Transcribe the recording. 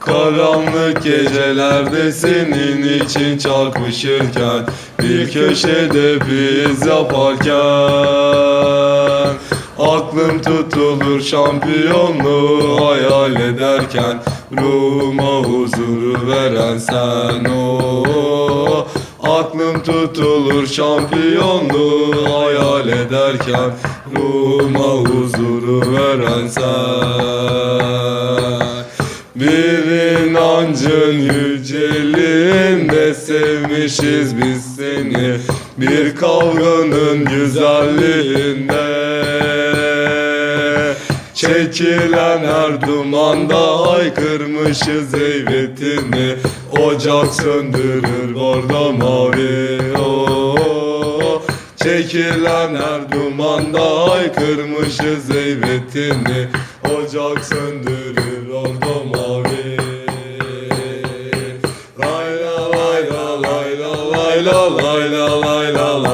Karanlık gecelerde senin için çarpışırken Bir köşede biz yaparken Aklım tutulur şampiyonluğu hayal ederken Ruhuma huzuru veren sen o. Aklım tutulur şampiyonluğu hayal ederken Ruhuma huzuru veren sen. Bir inancın yüceliğinde sevmişiz biz seni. Bir kavganın güzelliğinde Çekilen her dumanda haykırmışız heybetini Ocak söndürür bordo mavi. Oh. Çekilen her dumanda haykırmışız heybetini Ocak söndürür orada mavi. Lay la lay la lay la lay la lay la lay